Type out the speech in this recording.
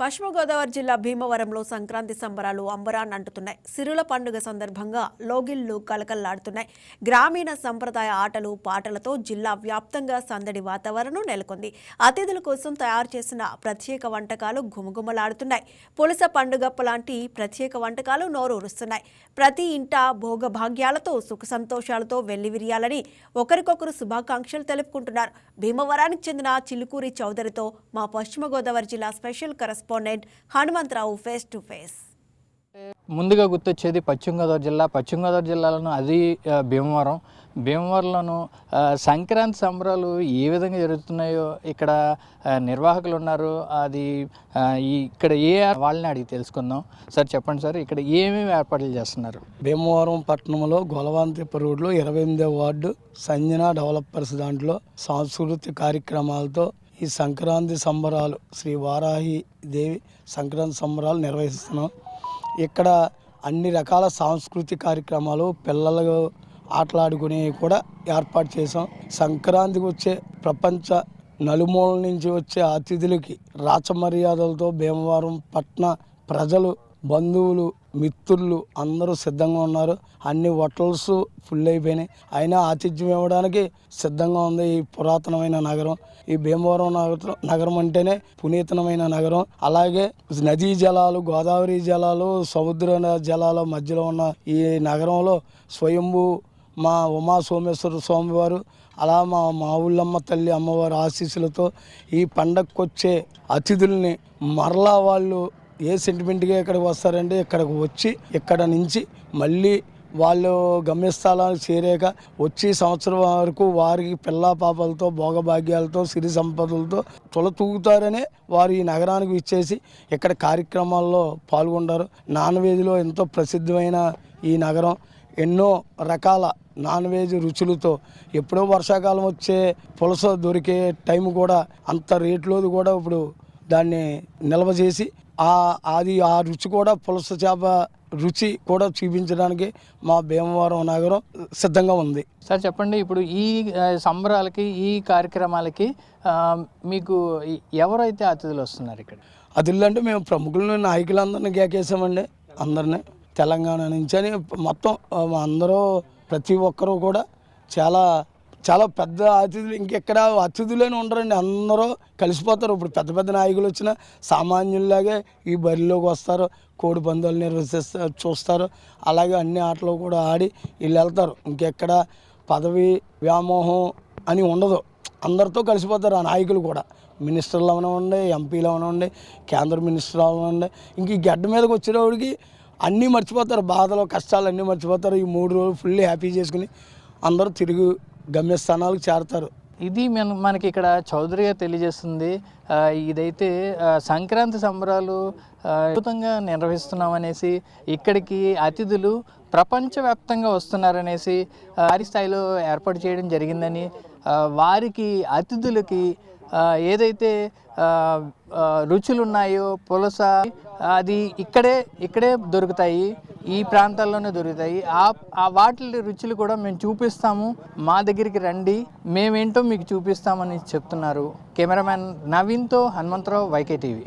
పశ్చిమ గోదావరి జిల్లా భీమవరంలో సంక్రాంతి సంబరాలు అంబరాన్ని అంటుతున్నాయి. సిరుల పండుగ సందర్భంగా లోగిళ్ళు కలకల్లాడుతున్నాయి గ్రామీణ సంప్రదాయ ఆటలు పాటలతో జిల్లా వ్యాప్తంగా సందడి వాతావరణం నెలకొంది. అతిథుల కోసం తయారు చేసిన ప్రత్యేక వంటకాలు ఘుమఘుమలాడుతున్నాయి. పులస పండుగప్ప లాంటి ప్రత్యేక వంటకాలు నోరూరుస్తున్నాయి. ప్రతి ఇంట భోగభాగ్యాలతో సుఖ సంతోషాలతో వెల్లివిరియాలని ఒకరికొకరు శుభాకాంక్షలు తెలుపుకుంటున్నారు. భీమవరానికి చెందిన చిలుకూరి చౌదరితో మా పశ్చిమ గోదావరి జిల్లా special correspondent Hanumantharao face to face ముందుగా గుర్తొచ్చేది పశ్చిమ గోదావరి జిల్లా. పశ్చిమ గోదావరి జిల్లాలోను అది భీమవరం. భీమవరంలోను సంక్రాంతి సంబరాలు ఏ విధంగా జరుగుతున్నాయో ఇక్కడ నిర్వాహకులు ఉన్నారు. అది ఇక్కడ ఏ వాళ్ళని అడిగి తెలుసుకుందాం. సార్ చెప్పండి సార్ ఇక్కడ ఏమేమి ఏర్పాట్లు చేస్తున్నారు? భీమవరం పట్టణంలో గొలవాంతిప్ప రోడ్లో ఇరవై ఎనిమిదో వార్డు సంజన డెవలపర్స్ దాంట్లో సాంస్కృతిక కార్యక్రమాలతో ఈ సంక్రాంతి సంబరాలు శ్రీ వారాహి దేవి సంక్రాంతి సంబరాలు నిర్వహిస్తున్నాం. ఇక్కడ అన్ని రకాల సాంస్కృతిక కార్యక్రమాలు పిల్లలు ఆటలాడుకునేవి కూడా ఏర్పాటు చేసాం సంక్రాంతికి వచ్చే ప్రపంచ నలుమూల నుంచి వచ్చే అతిథులకి రాచమర్యాదలతో భీమవరం పట్న ప్రజలు బంధువులు మిత్రులు అందరూ సిద్ధంగా ఉన్నారు. అన్ని హోటల్స్ ఫుల్ అయిపోయినాయి. అయినా ఆతిథ్యం ఇవ్వడానికి సిద్ధంగా ఉంది ఈ పురాతనమైన నగరం. ఈ భీమవరం నగరం నగరం అంటేనే పునీతనమైన నగరం. అలాగే నదీ జలాలు గోదావరి జలాలు సముద్ర జలాల మధ్యలో ఉన్న ఈ నగరంలో స్వయంభూ మా ఉమా సోమేశ్వర స్వామివారు అలా మా మా ఊళ్ళమ్మ తల్లి అమ్మవారి ఆశీస్సులతో ఈ పండగకు వచ్చే అతిథుల్ని మరలా వాళ్ళు ఏ సెంటిమెంట్గా ఇక్కడికి వస్తారంటే ఇక్కడికి వచ్చి ఇక్కడ నుంచి మళ్ళీ వాళ్ళు గమ్యస్థలానికి చేరాక వచ్చి సంవత్సరం వరకు వారికి పిల్ల పాపలతో భోగభాగ్యాలతో సిరి సంపదలతో తొలతూగుతారనే వారు ఈ నగరానికి ఇచ్చేసి ఇక్కడ కార్యక్రమాల్లో పాల్గొంటారు. నాన్ వెజ్లో ఎంతో ప్రసిద్ధమైన ఈ నగరం. ఎన్నో రకాల నాన్ వెజ్ రుచులతో ఎప్పుడో వర్షాకాలం వచ్చే పులస దొరికే టైం కూడా అంత రేట్లోది కూడా ఇప్పుడు దాన్ని నిల్వ చేసి అది ఆ రుచి కూడా పులస చేప రుచి కూడా చూపించడానికి మా భీమవరం నగరం సిద్ధంగా ఉంది. సార్ చెప్పండి. ఇప్పుడు ఈ సంబరాలకి ఈ కార్యక్రమాలకి మీకు ఎవరైతే అతిథులు వస్తున్నారు ఇక్కడ? అదిల్లు అంటే మేము ప్రముఖులను నాయకులందరినీ కేకేసామండి అందరినీ. తెలంగాణ నుంచి అని మొత్తం అందరూ ప్రతి ఒక్కరూ కూడా చాలా చాలా పెద్ద అతిథులు ఇంకెక్కడ అతిథులని ఉండరండి. అందరూ కలిసిపోతారు. ఇప్పుడు పెద్ద పెద్ద నాయకులు వచ్చిన సామాన్యుల్లాగే ఈ బరిలోకి వస్తారు. కోడి పందాలు నిర్వహిస్తారు చూస్తారు. అలాగే అన్ని ఆటలు కూడా ఆడి వీళ్ళు వెళ్తారు. ఇంకెక్కడ పదవి వ్యామోహం అని ఉండదు. అందరితో కలిసిపోతారు ఆ నాయకులు కూడా. మినిస్టర్లు అవనివ్వండి ఎంపీలు అవనివ్వండి కేంద్ర మినిస్టర్లు అవనివ్వండి ఇంక ఈ గడ్డ మీదకి వచ్చేటప్పటికి అన్నీ మర్చిపోతారు. బాధలు కష్టాలు అన్నీ మర్చిపోతారు. ఈ మూడు రోజులు ఫుల్ హ్యాపీ చేసుకుని అందరూ తిరిగి గమ్యస్థానాలకు చేరతారు. ఇది మన మనకి ఇక్కడ చౌదరిగా తెలియజేస్తుంది. ఇదైతే సంక్రాంతి సంబరాలు అద్భుతంగా నిర్వహిస్తున్నామనేసి ఇక్కడికి అతిథులు ప్రపంచవ్యాప్తంగా వస్తున్నారనేసి వారి స్థాయిలో ఏర్పాటు చేయడం జరిగిందని వారికి అతిథులకి ఏదైతే రుచులు ఉన్నాయో పులస అది ఇక్కడే ఇక్కడే దొరుకుతాయి ఈ ప్రాంతాల్లోనే దొరుకుతాయి. ఆ ఆ వాటి రుచులు కూడా మేము చూపిస్తాము. మా దగ్గరికి రండి. మేమేంటో మీకు చూపిస్తామని చెప్తున్నారు. Cameraman నవీన్తో Hanumantharao YK TV